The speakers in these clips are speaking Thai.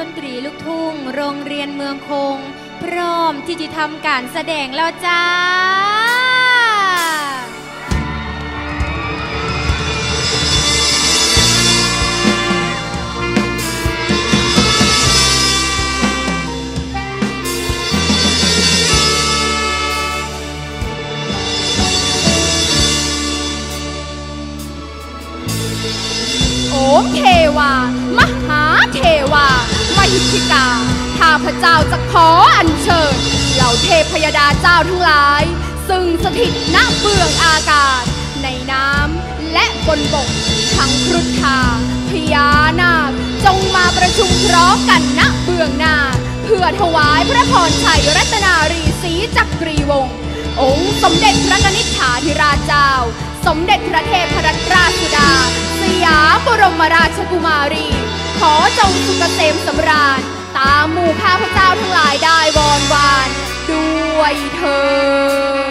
ดนตรีลูกทุ่ง โรงเรียนเมืองคง พร้อมที่จะทำการแสดงแล้วจ้าโอเทวามหาเทวมหิท ธิกาข้าพเจ้าจะขออัญเชิญเหล่าเทพยดาเจ้าทั้งหลาย ซึ่งสถิตณเบื้องอากาศ ในน้ำและบนบก ทั้งครุฑธาพญานาค จงมาประชุมพร้อมกันณเบื้องหน้า เพื่อถวายพระพรชัยรัตนารีศรีจักรีวงศ์องค์สมเด็จพระนิษฐาธิราชเจ้า สมเด็จพระเทพรัตนราชสุดา สยามบรมราชกุมารี ขอจงสุกเกษมสำราญ ตามหมู่ข้าพเจ้าทั้งหลายได้วอนวานด้วยเธอ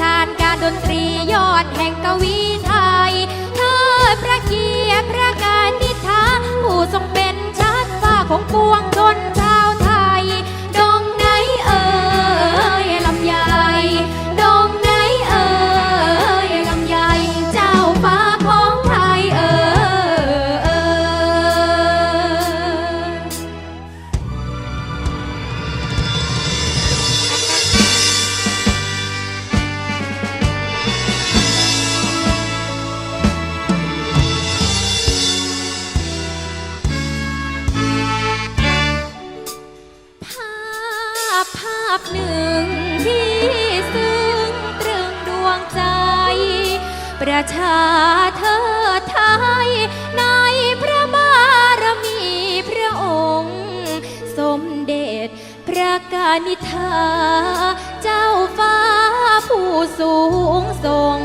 ชาญการดนตรียอดแห่งกวีไทยเธอพระเกียรติพระการนิทาผู้ทรงเป็นชาติฟ้าของปวงชนชา ประชาเธอไทยในพระบารมีพระองค์ สมเด็จพระกานิธาเจ้าฟ้าผู้สูงส่ง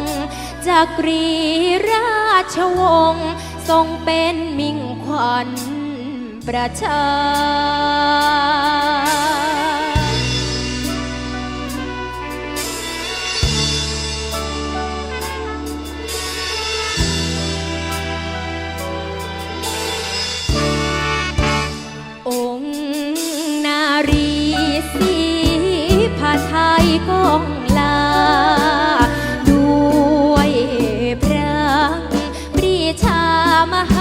จากรีราชวงศ์ทรงเป็นมิ่งขวัญประชา ก้องลา ด้วยพระปรีชามหา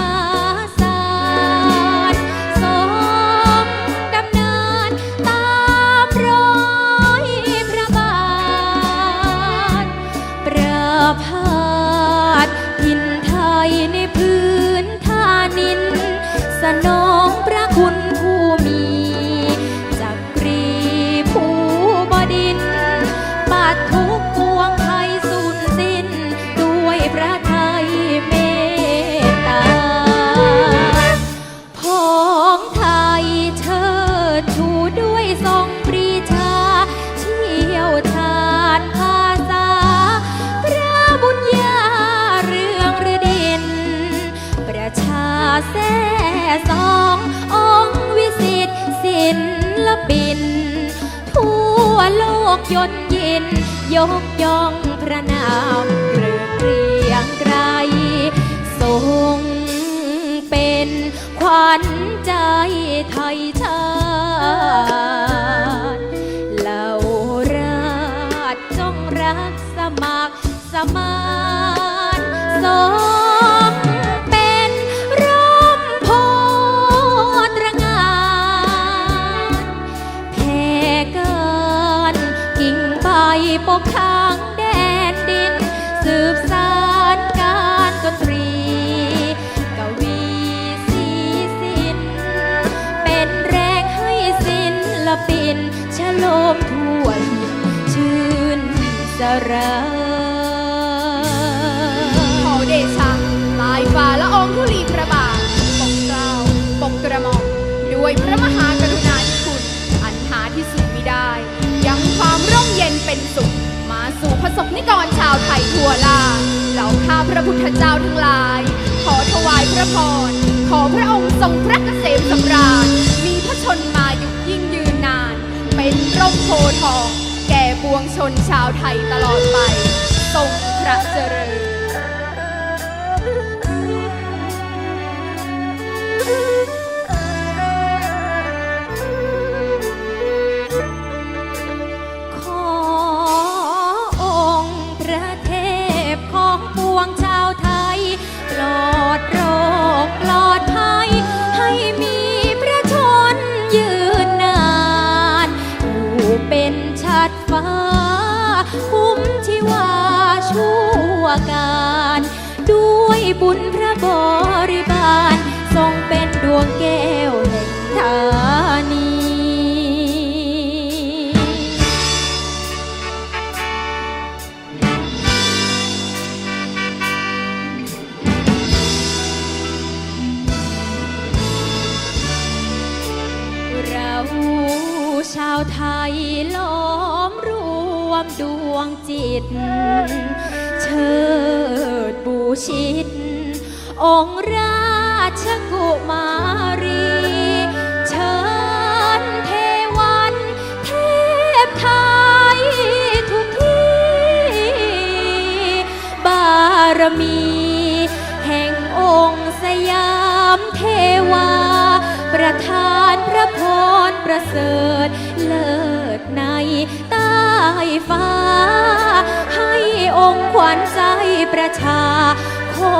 เป็นขวัญใจไทยชาติเหล่าราชจงรักสมัครสมาน ลมทั่วทินชื่นสราขอเดชะลายฟ้าละอองธุลีพระบาทปกเกล้าปกกระหม่อมด้วยพระมหากรุณาธิคุณ อันหาที่สุดมิได้ ยังความร่มเย็นเป็นสุข มาสู่พระสกนิกรชาวไทยทั่วลาเหล่าข้าพระพุทธเจ้าทั้งหลาย ขอถวายพระพรขอพระองค์ทรงพระเกษมสำราญ วงชนชาวไทยตลอดไป ทรงพระเจริญ เป็นชัดฟ้า คุ้มชีวาชั่วการ ด้วยบุญพระบริบาล ทรงเป็นดวงแก้วแห่งธานีเราชาวไทยล้อ มรวมดวงจิต เชิดบูชิต องค์ราชกุมารี เชิญเทวันเทพไทยทุกที่บารมี แห่งองค์สยามเทวา ประทานพระพรประเสริฐเลิศใน ใต้ฟ้า ให้องค์ขวัญใจประชาขอ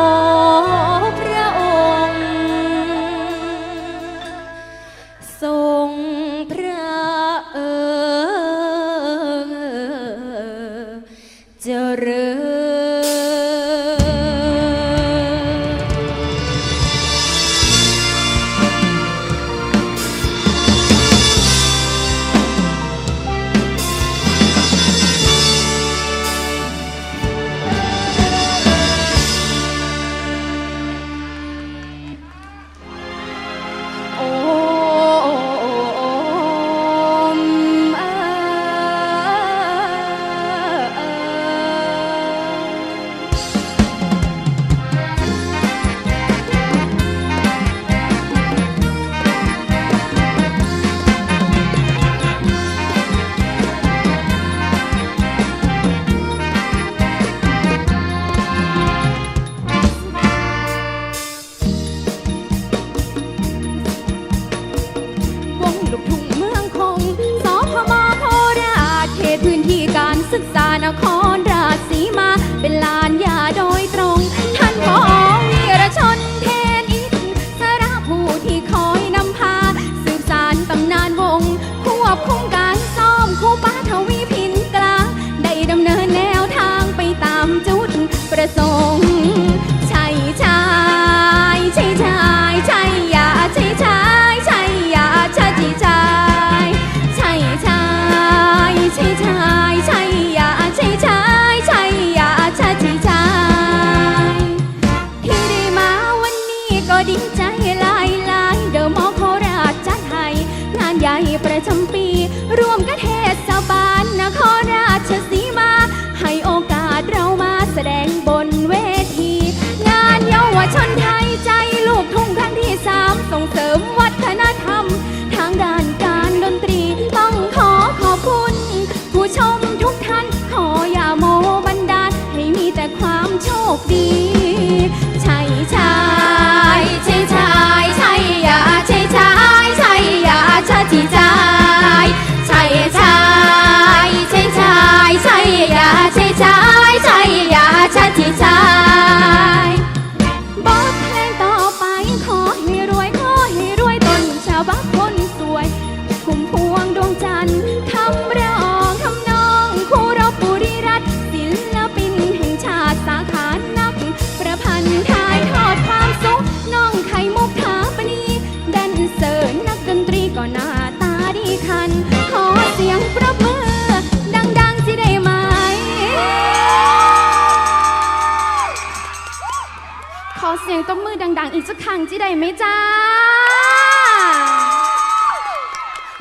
ไหมจ้า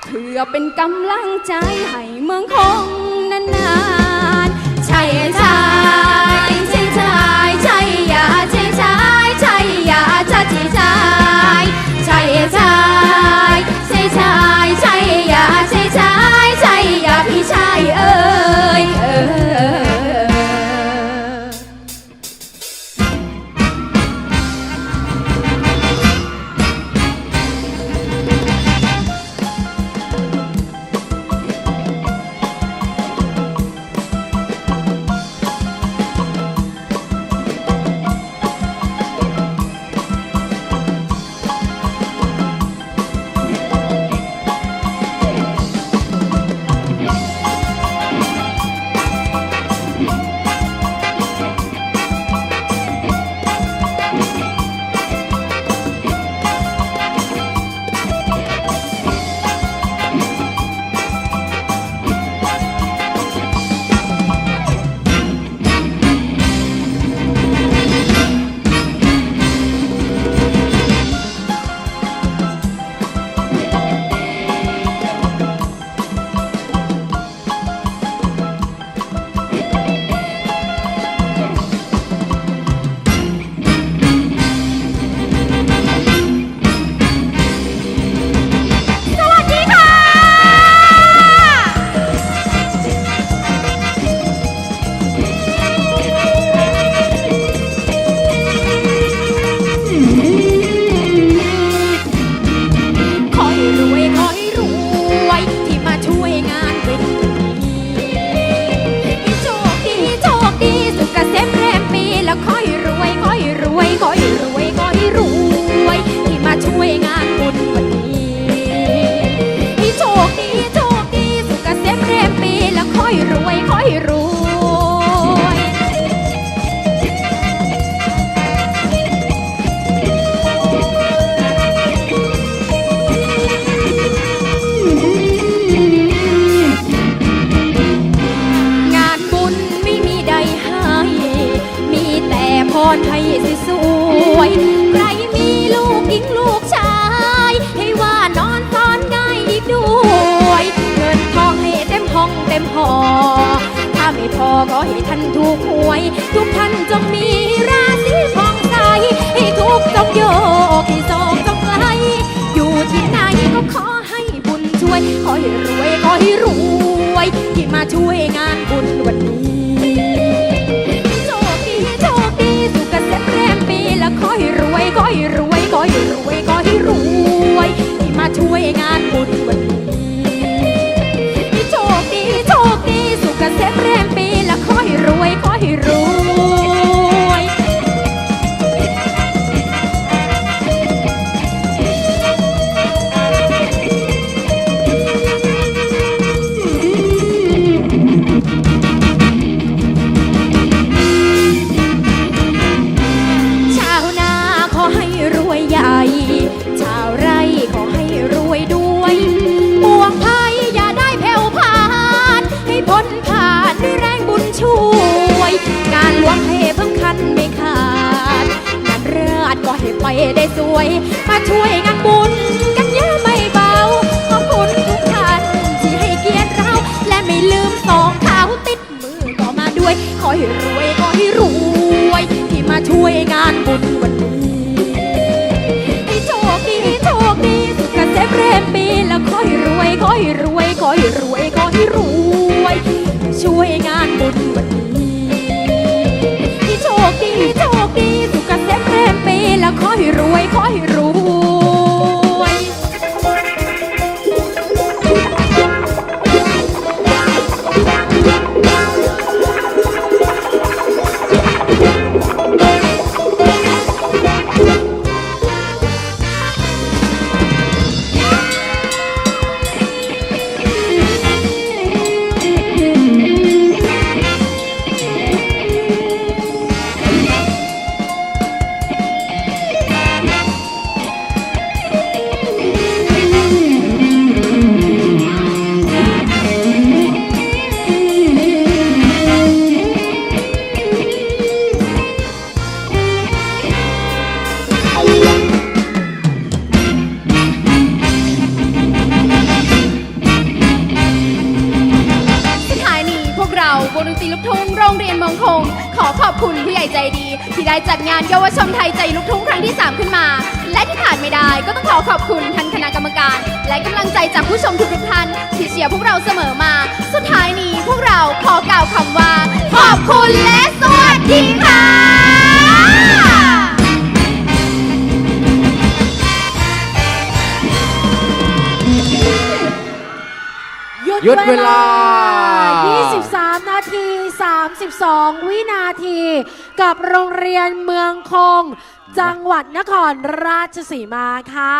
เพื่อเป็นกำลังใจให้เมืองคงนานๆใช่ใช่ใช่ใช่ใช่ยาใช่ใช่ใช่ยาจ้าจีใช่ใช่ใช่ใช่ใช่ใช่ ถ้าไม่พอก็ให้ท่านถูกหวย ทุกท่านจงมีราศีผ่องใสให้ทุกจงโยกให้โศกจงไกลอยู่ที่ไหนก็ขอให้บุญช่วย ขอให้รวยขอให้รวย ที่มาช่วยงานบุญวันนี้โชคดีโชคดีสุขเกษมแรมปีและขอให้รวยขอให้รวยขอให้รวยขอให้รวย ที่มาช่วยงานบุญวัน ได้สวย มาช่วยงานบุญกันเยอะไม่เบา ขอบคุณทุกท่านที่ให้เกียรติเรา และไม่ลืมสองเท้าติดมือก็มาด้วย ขอให้รวยขอให้รวย ที่มาช่วยงานบุญวันนี้ให้โชคดีโชคดีสุขเกษมเรมปีแล้วขอให้รวยขอให้รวยขอให้รวยขอให้รวย ช่วยงานบุญวันนี้ให้โชคดีโชคดี ขอให้ราดไม่ได้ก็ต้องขอขอบคุณท่านคณะกรรมการ และกำลังใจจากผู้ชมทุกๆท่านที่เชียร์พวกเราเสมอมา สุดท้ายนี้พวกเราขอกล่าวคำว่า ขอบคุณและสวัสดีค่ะหยุดเวลา 23 นาที 32 วินาที กับโรงเรียนเมืองคง จังหวัดนครราชสีมาค่ะ